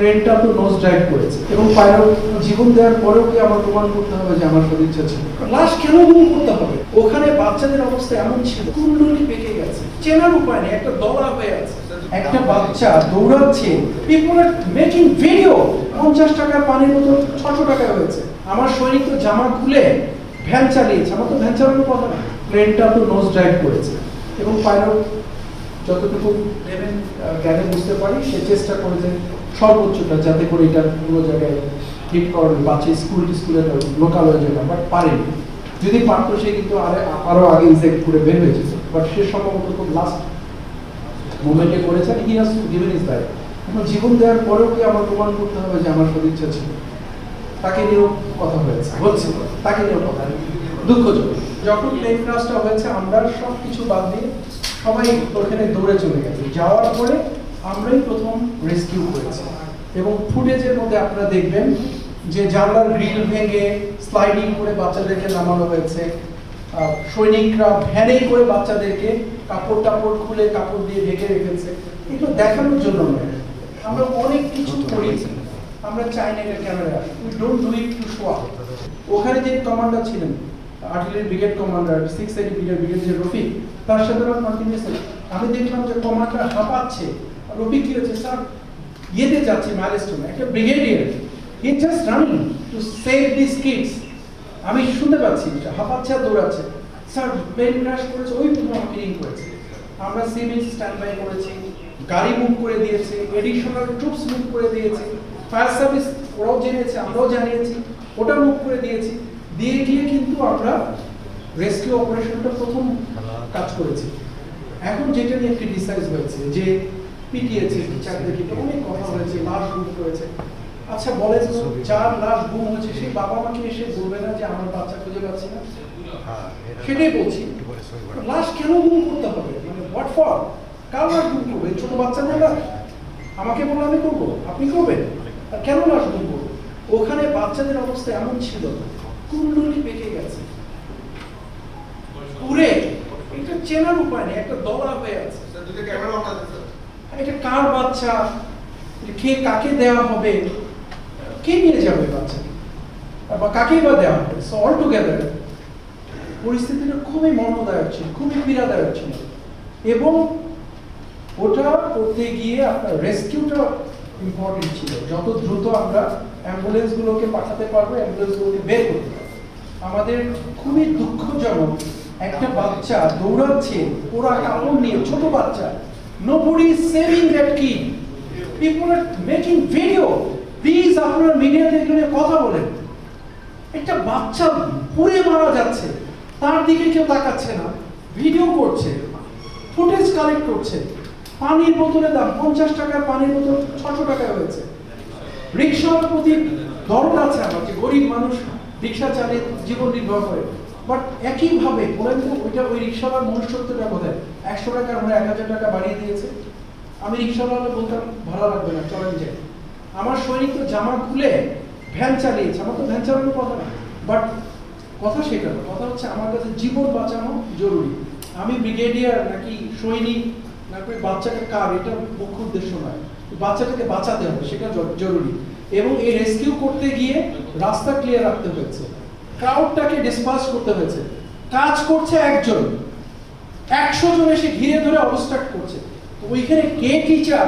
প্লেনটা তো nose drive করেছে। এবং পাইলট জীবন দেওয়ার পরেও কি আমার প্রমাণ করতে হবে যে আমার সদিচ্ছা ছিল লাশ কেন গুম করতে হবে? ওখানে বাচ্চাদের অবস্থা এমন ছিল কুণ্ডলি পেকে গেছে। চেনার উপায় নেই একটা দলা হয়ে আছে। একটা বাচ্চা দৌড়াচ্ছে পিপল আর মেকিং ভিডিও পঞ্চাশ টাকার পানির বোতল ছশো টাকা হয়েছে। আমার সৈনিক তো জামা খুলে ভ্যান চালিয়েছে। আমার তো ভ্যান চালানোর কথা না। প্লেনটা তো নোজ ড্রাইভ করেছে। এবং পাইলট যতটুকু জ্ঞানে বুঝতে পারি সে চেষ্টা করে যে সর্বোচ্চটা যাতে করে এটা পুরো জায়গায় হিট করার বাচ্চা স্কুল স্কুলে লোকাল হয়ে যেত বাট পারেনি যদি পারতো সে কিন্তু আরে আরও আগে ইনজেক্ট করে বের হয়ে যেত। বাট সে সম্ভবত খুব লাস্ট মোমেন্টে করেছেন হি হাজ গিভেন ইজ লাইফ এখন জীবন দেওয়ার পরেও কি আমার প্রমাণ করতে হবে যে আমার সদিচ্ছা ছিল? তাকে নিয়েও কথা হয়েছে হচ্ছে তাকে নিয়েও কথা দুঃখজনক। যখন প্লেন ক্রাশটা হয়েছে, আমরা সব কিছু বাদ দিয়ে সবাই ওখানে দৌড়ে চলে গেছে। যাওয়ার পরে আমরাই প্রথম করেছি ফুটেজের মধ্যে আপনারা দেখবেন যে জানলার গ্রিল ভেঙে স্লাইডিং করে বাচ্চাদেরকে নামানো হয়েছে। সৈনিকরা ভ্যানে করে বাচ্চাদেরকে কাপড় টাপড় খুলে কাপড় দিয়ে ঢেকে রেখেছে। এগুলো দেখানোর জন্য নয়। আমরা অনেক কিছু করি। আমরা চাই না এটা camera. We don't do it to show up ওখানে যে কমান্ডার ছিলেন artillery brigade commander six AD brigade brigade যে রফিক তার সাথে আমার কন্টিনিউস আমি দেখলাম যে কমান্ডার হাঁপাচ্ছে। রফিক কি হচ্ছে স্যার ইয়েতে যাচ্ছে মাইলস্টোনে একটা brigadier he just running to save this kids আমি শুনতে পাচ্ছি হাঁপাচ্ছে দৌড়াচ্ছে। স্যার প্লেন ক্র্যাশ করেছে, ওই প্রথম আমাকে করেছে। আমরা সিভিল স্ট্যান্ড বাই করেছি, গাড়ি মুভ করে দিয়েছে এডিশনাল ট্রুপস মুভ করে দিয়েছে ফায়ার সার্ভিস ওরাও জেনেছে, আমরাও জানিয়েছি, ওটা মুভ করে দিয়েছি। দিয়ে গিয়ে কিন্তু আমরা রেস্কিউ অপারেশনটা প্রথম কাজ করেছি। এখন যেটা নিয়ে ক্রিটিসাইজ হয়েছে যে পিটিয়েছে টিচারদেরকে অনেক কথা হয়েছে লাশ গুম করেছে। আচ্ছা বলেন তো যার লাশ গুম হয়েছে সেই বাবা মাকে এসে বলবে না যে আমার বাচ্চা খুঁজে পাচ্ছি না? সেটাই বলছি। লাশ কেন গুম করতে হবে? মানে হোয়াট ফর কার লাশ গুম করবে? ছোট বাচ্চাদের লাশ? আমাকে বললে আমি করব আপনি করবেন? আর কেন লাশ গুম করব? ওখানে বাচ্চাদের অবস্থা এমন ছিল কুণ্ডলি পেকে গেছে। পুরে এটা চেনার উপায় নেই একটা দলা হয়ে আছে। এটা কার বাচ্চা? কে কাকে দেওয়া হবে? কে নিয়ে যাবে বাচ্চাকে বা কাকেই বা দেওয়া হবে? সো অল টুগেদার পরিস্থিতিটা খুবই মর্মদায়ক ছিল, খুবই পীড়াদায়ক ছিল। এবং ওটা করতে গিয়ে আপনার রেস্কিউটা ইম্পর্টেন্ট ছিল। যত দ্রুত আমরা অ্যাম্বুলেন্সগুলোকে পাঠাতে পারব, অ্যাম্বুলেন্সগুলোকে বের করতে আমাদের খুবই দুঃখজনক একটা বাচ্চা দৌড়াচ্ছে, ওরা কাপড় নিয়ে, ছোট বাচ্চা। নোবডি সেভিং দ্যাট কি people are making video please আপনার মিডিয়া দেখলে কথা বলেন। একটা বাচ্চা পুড়ে মারা যাচ্ছে। তার দিকে কেউ তাকাচ্ছে না। ভিডিও করছে। ফুটেজ কালেক্ট করছে। পানির বোতলের দাম পঞ্চাশ টাকার পানির বোতল ছশো টাকায় হয়েছে। রিক্সার প্রতি দরদ আছে আমার যে গরিব মানুষ রিক্সা চালিয়ে জীবন নির্বাহ করে। বাট একইভাবে বলেন ওইটা ওই রিক্সাওয়ালার মনুষ্যত্বটা কোথায়? একশো টাকার আমরা এক হাজার টাকা বাড়িয়ে দিয়েছে। আমি রিক্সাওয়ালা বলতাম ভাড়া লাগবে না, চলেন যাই। আমার সৈনিক তো জামা খুলে ভ্যান চালিয়েছে। আমার তো ভ্যান চালানোর কথা না। বাট কথা সেটা কথা হচ্ছে আমার কাছে জীবন বাঁচানো জরুরি। আমি ব্রিগেডিয়ার নাকি সৈনিক, নাকি বাচ্চাটা কার, এটা মুখ্য উদ্দেশ্য নয়। বাচ্চাটাকে বাঁচাতে হবে, সেটা জরুরি। এবং এই রেস্কিউ করতে গিয়ে রাস্তা ক্লিয়ার রাখতে হয়েছে। ক্রাউডটাকে ডিসপার্স করতে হয়েছে। কাজ করছে একজন। একশো জন এসে ঘিরে ধরে অবস্ট্রাক্ট করছে। তো ওইখানে কে টিচার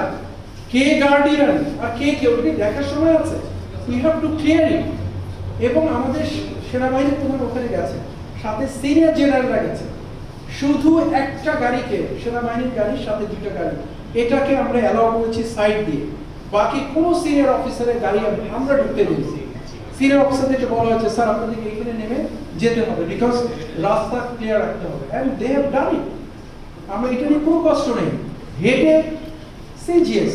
কে গার্ডিয়ান আর কে কে? কি দেখার সময় আছে? We have to clear it এবং আমাদের সেনাবাহিনীর প্রধান ওখানে গেছে। সাথে সিনিয়র জেনারেলরা গেছে। শুধু একটা গাড়িকে, সেনাবাহিনীর গাড়ির সাথে দুটো গাড়ি। এটাকে আমরা অ্যালাউ করেছি সাইড দিয়ে। বাকি কোনো সিনিয়র অফিসারের গাড়ি আমরা ঢুকতে দিয়েছি সিনিয়র অফিসারদেরকে বলা হয়েছে, স্যার, আপনাদেরকে এখানে নেমে যেতে হবে বিকজ রাস্তা ক্লিয়ার রাখতে হবে। অ্যান্ড দে হ্যাভ ডান ইট আমরা এটা নিয়ে কোনো কষ্ট নেই। হেডে সিজিএস